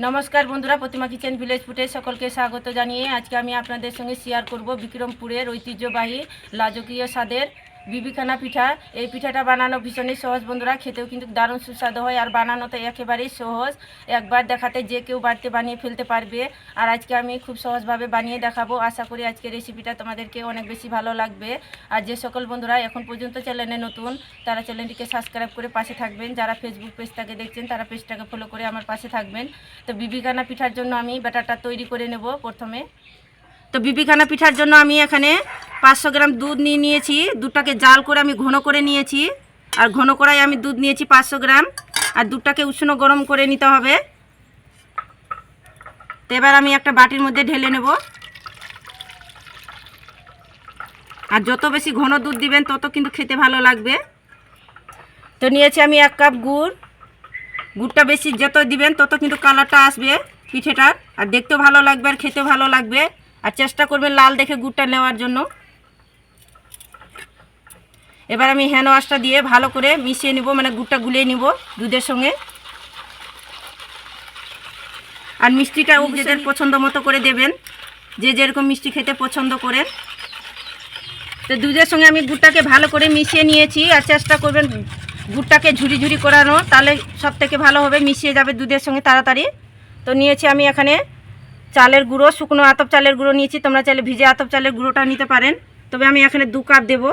নমস্কার বন্ধুরা, প্রতিমা kitchen village ফুটে সকলকে স্বাগত জানিয়ে আজকে আমি আপনাদের সঙ্গে শেয়ার করব বিক্রমপুরের ঐতিহ্যবাহী লাজকীয় স্বাদের বিবিখানা পিঠা। এই পিঠাটা বানানো ভীষণই সহজ বন্ধুরা, খেতেও কিন্তু দারুণ সুস্বাদু হয় আর বানানো তো একেবারেই সহজ। একবার দেখাতে যে কেউ বাড়িতে বানিয়ে ফেলতে পারবে। আর আজকে আমি খুব সহজভাবে বানিয়ে দেখাবো। আশা করি আজকে রেসিপিটা তোমাদেরকে অনেক বেশি ভালো লাগবে। আর যে সকল বন্ধুরা এখন পর্যন্ত চ্যানেলে নতুন, তারা চ্যানেলটিকে সাবস্ক্রাইব করে পাশে থাকবেন। যারা ফেসবুক পেজটাকে দেখছেন, তারা পেজটাকে ফলো করে আমার পাশে থাকবেন। তো বিবিখানা পিঠার জন্য আমি ব্যাটারটা তৈরি করে নেব প্রথমে। তো বিবিখানা পিঠার জন্য আমি এখানে পাঁচশো গ্রাম দুধ নিয়ে নিয়েছি। দুধটাকে জাল করে আমি ঘন করে নিয়েছি। আর ঘন করায় আমি দুধ নিয়েছি পাঁচশো গ্রাম। আর দুধটাকে উষ্ণ গরম করে নিতে হবে। তো এবার আমি একটা বাটির মধ্যে ঢেলে নেব। আর যত বেশি ঘন দুধ দিবেন, তত কিন্তু খেতে ভালো লাগবে। তো নিয়েছি আমি এক কাপ গুড়। গুড়টা বেশি যত দিবেন, তত কিন্তু কালারটা আসবে পিঠেটার। আর দেখতেও ভালো লাগবে আর খেতেও ভালো লাগবে। আর চেষ্টা করবেন লাল দেখে গুড়টা নেওয়ার জন্য। এবার আমি হ্যান্ড ওয়াশটা দিয়ে ভালো করে মিশিয়ে নিব মানে গুড়টা গুলিয়ে নিব দুধের সঙ্গে। আর মিষ্টিটা নিজেদের পছন্দ মতো করে দেবেন যে যেরকম মিষ্টি খেতে পছন্দ করেন। তো দুধের সঙ্গে আমি গুড়টাকে ভালো করে মিশিয়ে নিয়েছি আর চেষ্টা করবেন গুড়টাকে ঝুরি ঝুরি করানো তাহলে সব থেকে ভালো হবে মিশিয়ে যাবে দুধের সঙ্গে তাড়াতাড়ি। তো নিয়েছি আমি এখানে চালের গুঁড়ো শুকনো আতপ চালের গুঁড়ো নিয়েছি তোমরা চাইলে ভিজে আতপ চালের গুঁড়োটা নিতে পারেন। তবে আমি এখানে দু কাপ দেব।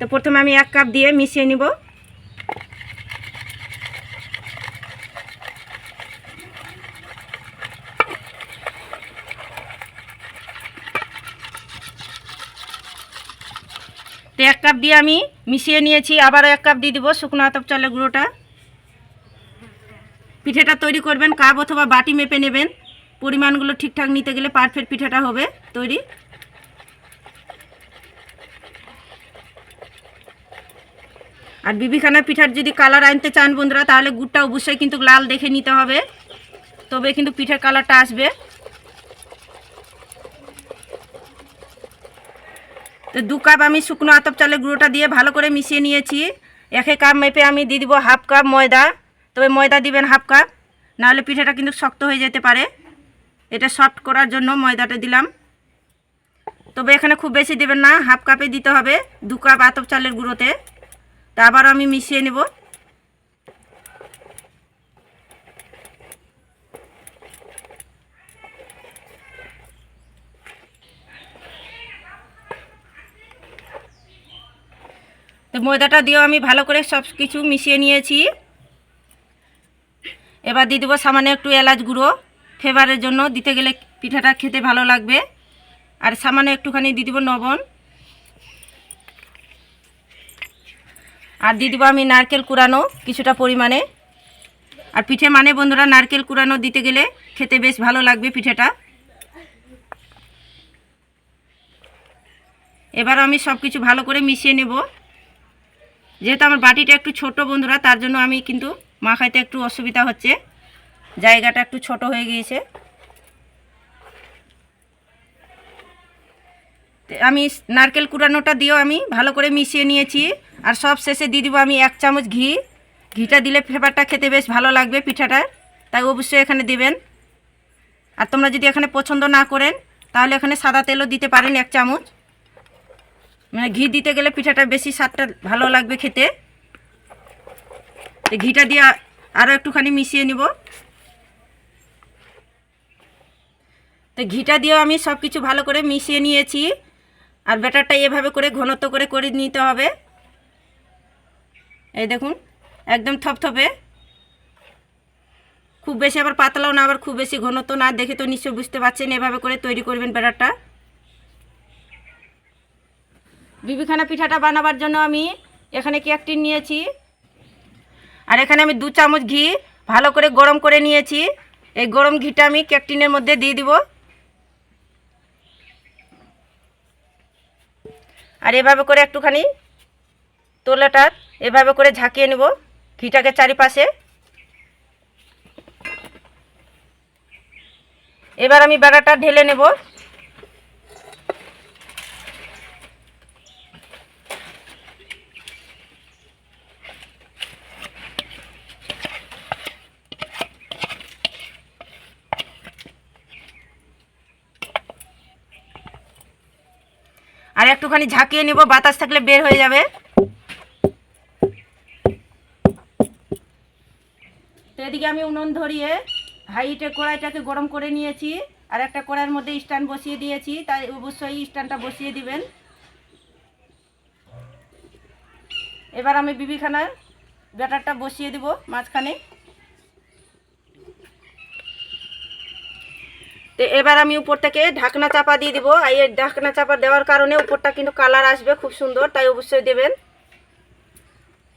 তো প্রথমে আমি এক কাপ দিয়ে মিশিয়ে নিব। তো এক কাপ দিয়ে আমি মিশিয়ে নিয়েছি, আবারও এক কাপ দিয়ে দিব শুকনো আতপ চালের গুঁড়োটা। পিঠেটা তৈরি করবেন, কাপ অথবা বাটি মেপে নেবেন। পরিমাণগুলো ঠিকঠাক নিতে গেলে পারফেক্ট পিঠাটা হবে তৈরি। আর বিবিখানা পিঠার যদি কালার আনতে চান বন্ধুরা, তাহলে গুড়টা অবশ্যই কিন্তু লাল দেখে নিতে হবে। তবে কিন্তু পিঠার কালারটা আসবে। তো দু কাপ আমি শুকনো আতপ চালের গুঁড়োটা দিয়ে ভালো করে মিশিয়ে নিয়েছি। এক কাপ মেপে আমি দিয়ে দিব হাফ কাপ ময়দা। তবে ময়দা দিবেন হাফ কাপ, নাহলে পিঠাটা কিন্তু শক্ত হয়ে যেতে পারে। এটা সফট করার জন্য ময়দাটা দিলাম। তবে এখানে খুব বেশি দেবেন না, হাফ কাপে দিতে হবে দু কাপ আতপ চালের গুঁড়োতে। তা আবারও আমি মিশিয়ে নেব। তো ময়দাটা দিয়েও আমি ভালো করে সব কিছু মিশিয়ে নিয়েছি। এবার দিয়ে দেবো সামান্য একটু এলাচ গুঁড়ো। ফেভারের জন্য দিতে গেলে পিঠাটা খেতে ভালো লাগবে। আর সামান্য একটুখানি দিয়ে দেবো লবণ। আর দিয়ে দেবো আমি নারকেল কুড়ানো কিছুটা পরিমাণে। আর পিঠে মানে বন্ধুরা, নারকেল কুড়ানো দিতে গেলে খেতে বেশ ভালো লাগবে পিঠেটা। এবার আমি সব কিছু ভালো করে মিশিয়ে নেব। যেহেতু আমার বাটিটা একটু ছোট বন্ধুরা, তার জন্য আমি কিন্তু মাখাইতে একটু অসুবিধা হচ্ছে। জায়গাটা একটু ছোট হয়ে গিয়েছে। আমি নারকেল কুড়ানোটা দিয়েও আমি ভালো করে মিশিয়ে নিয়েছি। আর সব শেষে দিয়ে দিব আমি এক চামচ ঘি। ঘিটা দিলে ফ্লেভারটা খেতে বেশ ভালো লাগবে পিঠাটার তাই অবশ্যই এখানে দেবেন। আর তোমরা যদি এখানে পছন্দ না করেন, তাহলে এখানে সাদা তেলও দিতে পারেন এক চামচ। মানে ঘি দিতে গেলে পিঠাটা বেশি স্বাদটা ভালো লাগবে খেতে। ঘিটা দিয়ে আরও একটুখানি মিশিয়ে নিব। তো ঘিটা দিয়েও আমি সব কিছু ভালো করে মিশিয়ে নিয়েছি। আর ব্যাটারটা এভাবে করে ঘনত্ব করে করে নিতে হবে। এই দেখুন, একদম থপথপে। খুব বেশি আবার পাতলাও না, আবার খুব বেশি ঘনত্ব না, দেখে তো নিশ্চয় বুঝতে পারছেন, এভাবে করে তৈরি করবেন ব্যাটারটা। বিবিখানা পিঠাটা বানাবার জন্য আমি এখানে কেক টিন নিয়েছি। আর এখানে আমি দু চামচ ঘি ভালো করে গরম করে নিয়েছি। এই গরম ঘিটা আমি কেক টিনের মধ্যে দিয়ে দিব। আর এভাবে করে একটুখানি তোলাটা এভাবে করে ঝাঁকিয়ে নেব। ঘিটাকে চারিপাশে। এবার আমি বেড়াটা ঢেলে নেব। আর একটুখানি ঝাঁকিয়ে নেব, বাতাস থাকলে বের হয়ে যাবে। এদিকে আমি উনুন ধরিয়ে হাইটে কড়াইটাকে গরম করে নিয়েছি আর একটা কড়াইয়ের মধ্যে স্ট্যান্ড বসিয়ে দিয়েছি, তাই অবশ্যই স্ট্যান্ডটা বসিয়ে দিবেন। এবার আমি বিবিখানার ব্যাটারটা বসিয়ে দিব মাঝখানে। তো এবার আমি উপর থেকে ঢাকনা চাপা দিয়ে দিব। আর এই ঢাকনা চাপা দেওয়ার কারণে উপরটা কিন্তু কালার আসবে খুব সুন্দর, তাই অবশ্যই দেবেন।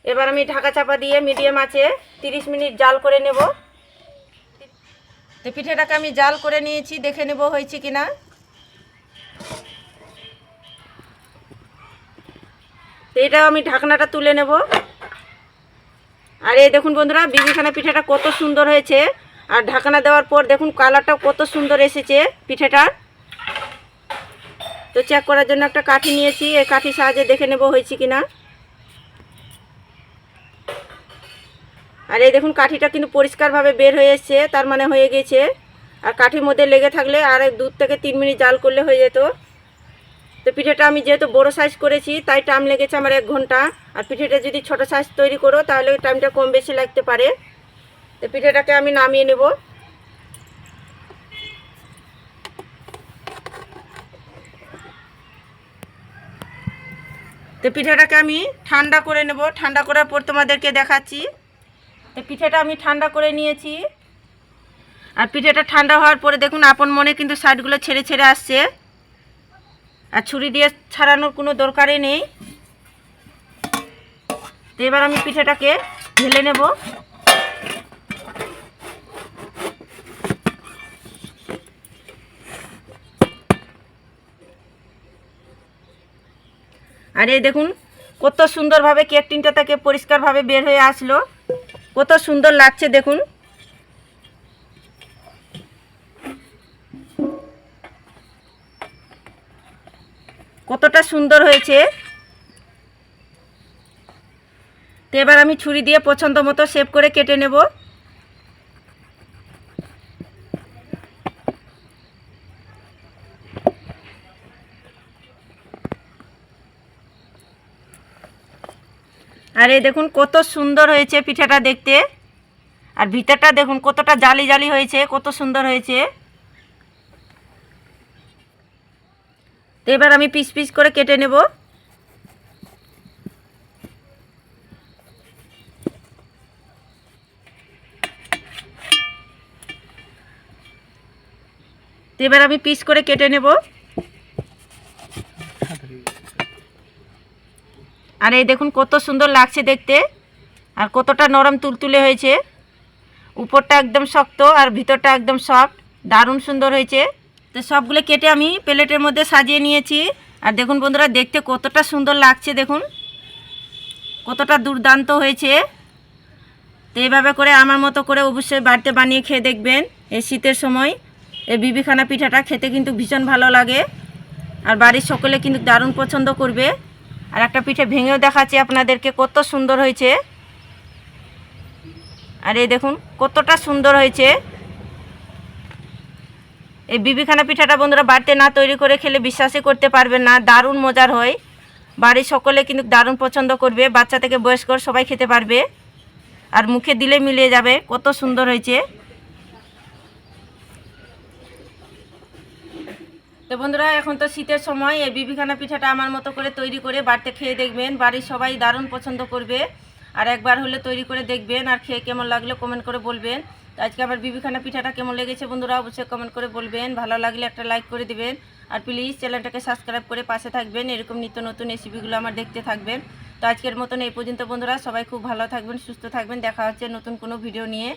এবার আমি ঢাকা চাপা দিয়ে মিডিয়াম আছে তিরিশ মিনিট জাল করে নেব। তো পিঠেটাকে আমি জাল করে নিয়েছি, দেখে নেব হয়েছে কিনা। তো এটাও আমি ঢাকনাটা তুলে নেব। আর এই দেখুন বন্ধুরা, বিবিখানা পিঠাটা কত সুন্দর হয়েছে। আর ঢাকনা দেওয়ার পর দেখুন কালারটা কত সুন্দর এসেছে পিঠেটার। তো চেক করার জন্য একটা কাঠি নিয়েছি, এই কাঠির সাহায্যে দেখে নেব হয়েছে কিনা। আর এই দেখুন কাঠিটা কিন্তু পরিষ্কারভাবে বের হয়ে এসছে, তার মানে হয়ে গেছে। আর কাঠির মধ্যে লেগে থাকলে আর দু থেকে তিন মিনিট জাল করলে হয়ে যেত। তো পিঠেটা আমি যেহেতু বড় সাইজ করেছি, তাই টাইম লেগেছে আমার এক ঘণ্টা। আর পিঠেটা যদি ছোট সাইজ তৈরি করো, তাহলে টাইমটা কম বেশি লাগতে পারে। তো পিঠেটাকে আমি নামিয়ে নেব। তো পিঠেটাকে আমি ঠান্ডা করে নেব। ঠান্ডা করার পর তোমাদেরকে দেখাচ্ছি। তো পিঠেটা আমি ঠান্ডা করে নিয়েছি। আর পিঠেটা ঠান্ডা হওয়ার পরে দেখুন, আপন মনে কিন্তু সাইডগুলো ছেড়ে ছেড়ে আসছে। আর ছুরি দিয়ে ছাড়ানোর কোনো দরকারই নেই। তো এবার আমি পিঠেটাকে ঢেলে নেব। আর এই দেখুন, কত সুন্দরভাবে কেক টিনটা থেকে পরিষ্কারভাবে বের হয়ে আসলো। কত সুন্দর লাগছে দেখুন। কতটা সুন্দর হয়েছে। তো এবার আমি ছুরি দিয়ে পছন্দ মতো সেভ করে কেটে নেব। এই দেখুন কত সুন্দর হয়েছে পিঠাটা দেখতে। আর ভিতরটা দেখুন কতটা জালি জালি হয়েছে, কত সুন্দর হয়েছে। তো এবার আমি পিস পিস করে কেটে নেব। তো এবার আমি পিস করে কেটে নেব। আর এই দেখুন কত সুন্দর লাগছে দেখতে। আর কতটা নরম তুলতুলে হয়েছে। উপরটা একদম শক্ত আর ভিতরটা একদম সফট দারুণ সুন্দর হয়েছে। তো সবগুলো কেটে আমি প্লেটের মধ্যে সাজিয়ে নিয়েছি। আর দেখুন বন্ধুরা, দেখতে কতটা সুন্দর লাগছে দেখুন। কতটা দুর্দান্ত হয়েছে। তো এইভাবে করে আমার মতো করে অবশ্যই বাড়িতে বানিয়ে খেয়ে দেখবেন এই শীতের সময়। এই বিবিখানা পিঠাটা খেতে কিন্তু ভীষণ ভালো লাগে। আর বাড়ির সকলে কিন্তু দারুণ পছন্দ করবে। আর একটা পিঠে ভেঙেও দেখাচ্ছি আপনাদেরকে, কত সুন্দর হয়েছে। আর এই দেখুন, কতটা সুন্দর হয়েছে। এই বিবিখানা পিঠাটা বন্ধুরা বাড়িতে না তৈরি করে খেলে বিশ্বাসই করতে পারবেন না, দারুণ মজার হয়। বাড়ির সকলে কিন্তু দারুণ পছন্দ করবে, বাচ্চা থেকে বয়স্কর সবাই খেতে পারবে। আর মুখে দিলে মিলিয়ে যাবে, কত সুন্দর হয়েছে। তো বন্ধুরা, এখন তো শীতের সময়, এই বিবিখানা পিঠাটা আমার মতো করে তৈরি করে বাড়িতে খেয়ে দেখবেন। বাড়ির সবাই দারুণ পছন্দ করবে। আর একবার হলে তৈরি করে দেখবেন আর খেয়ে কেমন লাগলে কমেন্ট করে বলবেন। তো আজকে আমার বিবিখানা পিঠাটা কেমন লেগেছে বন্ধুরা, অবশ্যই কমেন্ট করে বলবেন। ভালো লাগলে একটা লাইক করে দেবেন। আর প্লিজ চ্যানেলটাকে সাবস্ক্রাইব করে পাশে থাকবেন। এরকম নিত্য নতুন রেসিপিগুলো আমার দেখতে থাকবেন। তো আজকের মতন এই পর্যন্ত বন্ধুরা, সবাই খুব ভালো থাকবেন, সুস্থ থাকবেন। দেখা হচ্ছে নতুন কোনো ভিডিও নিয়ে।